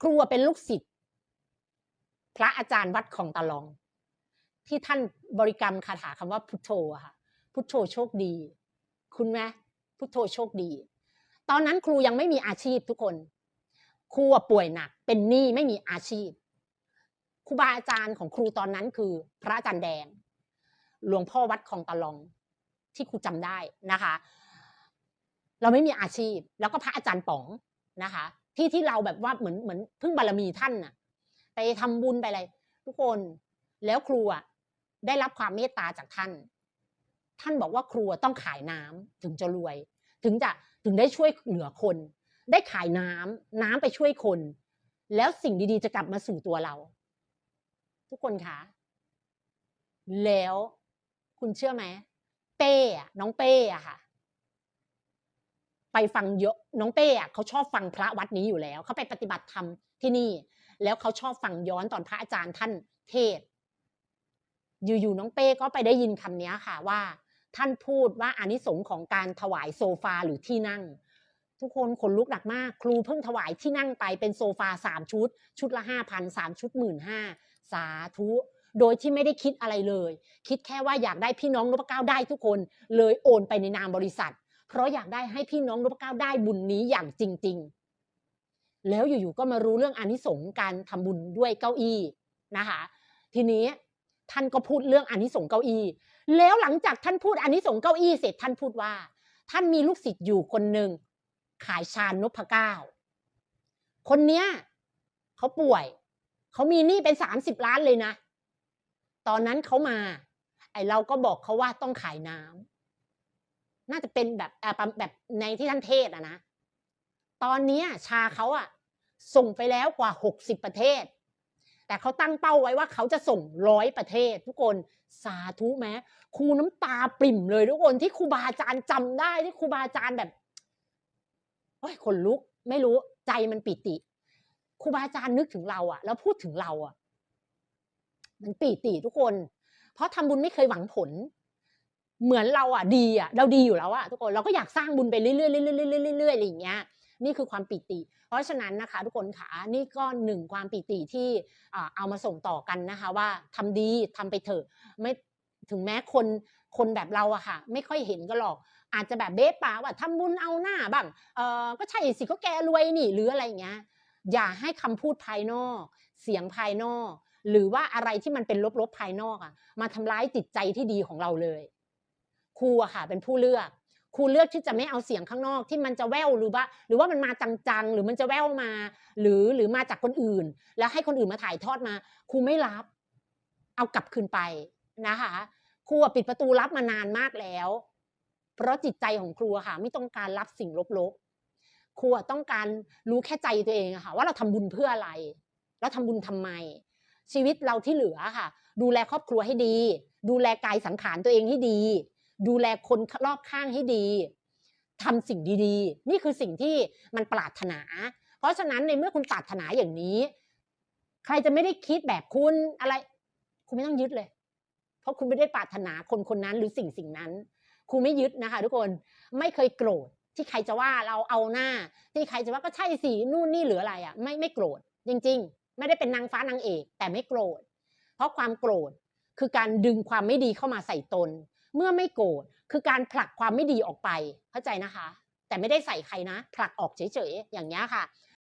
ครูเป็นลูกศิษย์พระอาจารย์วัดของตะลอง ที่ท่านบริกรรมคาถาคำว่าพุทโธค่ะ พุทโธโชคดี คุณไหมพุทโธโชคดี ตอนนั้นครูยังไม่มีอาชีพทุกคน ครูป่วยหนัก เป็นหนี้ไม่มีอาชีพครูบาอาจารย์ของครูตอนนั้นคือ พระอาจารย์แดง หลวงพ่อวัดของตะลอง ที่ครูจำได้นะคะ เราไม่มีอาชีพ แล้วก็พระอาจารย์ป๋องนะคะ ที่ที่เราแบบว่าเหมือนเหมือนพึ่งบารมีท่านน่ะ ไปทำบุญไปอะไรทุกคนแล้วครูอะได้รับความเมตตาจากท่าน ท่านบอกว่าครูอะต้องขายน้ำถึงจะรวย ถึงจะถึงได้ช่วยเหลือคน ได้ขายน้ำน้ำไปช่วยคน แล้วสิ่งดีๆจะกลับมาสู่ตัวเรา ทุกคนคะแล้วคุณเชื่อไหมเป้อะน้องเป้อะค่ะ ไปฟังเยอะน้องเป้อะเขาชอบฟังพระวัดนี้อยู่แล้ว เขาไปปฏิบัติธรรมที่นี่ แล้วเขาชอบฟังย้อนตอนพระอาจารย์ท่านเทศ อยู่ๆน้องเป้ก็ไปได้ยินคำนี้ค่ะว่า ท่านพูดว่าอานิสงส์ของการถวายโซฟาหรือที่นั่ง ทุกคนขนลุกหนักมาก ครูเพิ่งถวายที่นั่งไปเป็นโซฟาสามชุด ชุดละห้าพันสามชุดหมื่นห้าสาธุโดยที่ไม่ได้คิดอะไรเลย คิดแค่ว่าอยากได้พี่น้องนพเก้าได้ทุกคน เลยโอนไปในนามบริษัท เพราะอยากได้ให้พี่น้องนพเก้าได้บุญนี้อย่างจริง ๆ แล้วอยู่ๆก็มารู้เรื่องอานิสงส์การทำบุญด้วยเก้าอี้นะคะ ทีนี้ท่านก็พูดเรื่องอานิสงส์เก้าอี้ แล้วหลังจากท่านพูดอานิสงส์เก้าอี้เสร็จท่านพูดว่า ท่านมีลูกศิษย์อยู่คนหนึ่งขายชานนพเก้าคนเนี้ยเขาป่วยเขามีหนี้เป็นสามสิบล้านเลยนะ ตอนนั้นเขามา ไอเราก็บอกเขาว่าต้องขายน้ำ น่าจะเป็นแบบเอ่อประแบบในที่ท่านเทศอะนะ ตอนเนี้ยชาเขาอะส่งไปแล้วกว่าหกสิบประเทศ แต่เขาตั้งเป้าไว้ว่าเขาจะส่งร้อยประเทศ ทุกคนสาธุแม้ครูน้ำตาปริ่มเลยทุกคนที่ครูบาอาจารย์จำได้ที่ครูบาอาจารย์แบบโอ้ยขนลุกไม่รู้ใจมันปิติครูบาอาจารย์นึกถึงเราอะแล้วพูดถึงเราอะมันปิติทุกคน เพราะทำบุญไม่เคยหวังผล เหมือนเราอะดีอะเราดีอยู่แล้วอะทุกคนเราก็อยากสร้างบุญไปเรื่อยๆเรื่อยๆเรื่อยๆอะไรอย่างเงี้ยนี่คือความปิติ เพราะฉะนั้นนะคะทุกคนค่ะนี่ก็หนึ่งความปิติที่เอามาส่งต่อกันนะคะว่าทำดีทำไปเถอะไม่ถึงแม้คนคนแบบเราอะค่ะ ไม่ค่อยเห็นก็หรอก อาจจะแบบเบ๊ะป่าว่าทำบุญเอาหน้าบ้างเออก็ใช่สิก็แกรวยนี่หรืออะไรอย่างเงี้ยอย่าให้คำพูดภายนอก เสียงภายนอก หรือว่าอะไรที่มันเป็นลบๆภายนอกอะมาทำร้ายจิตใจที่ดีของเราเลย ครูอะค่ะเป็นผู้เลือกครูเลือกที่จะไม่เอาเสียงข้างนอกที่มันจะแววหรือว่า หรือว่ามันมาจังๆ หรือมันจะแววมา หรือหรือมาจากคนอื่น แล้วให้คนอื่นมาถ่ายทอดมาครูไม่รับ เอากลับคืนไปนะคะครูปิดประตูรับมานานมากแล้ว เพราะจิตใจของครูอะค่ะ ไม่ต้องการรับสิ่งลบๆครูอะต้องการรู้แค่ใจตัวเองอะค่ะ ว่าเราทำบุญเพื่ออะไร แล้วทำบุญทำไม ชีวิตเราที่เหลือค่ะ ดูแลครอบครัวให้ดี ดูแลกายสังขารตัวเองให้ดี ดูแลคนรอบข้างให้ดีทำสิ่งดีๆ นี่คือสิ่งที่มันปรารถนา เพราะฉะนั้นในเมื่อคุณปรารถนาอย่างนี้ ใครจะไม่ได้คิดแบบคุณอะไร คุณไม่ต้องยึดเลย เพราะคุณไม่ได้ปรารถนาคนคนนั้นหรือสิ่งสิ่งนั้นครูไม่ยึดนะคะ ทุกคนไม่เคยโกรธที่ใครจะว่าเราเอาหน้า ที่ใครจะว่าก็ใช่สินู่นนี่หรืออะไรอะ ไม่ไม่โกรธจริง ๆ ไม่ได้เป็นนางฟ้านางเอก แต่ไม่โกรธเพราะความโกรธ คือการดึงความไม่ดีเข้ามาใส่ตน เมื่อไม่โกรธคือการผลักความไม่ดีออกไปเข้าใจนะคะ แต่ไม่ได้ใส่ใครนะ ผลักออกเฉยๆอย่างนี้ค่ะ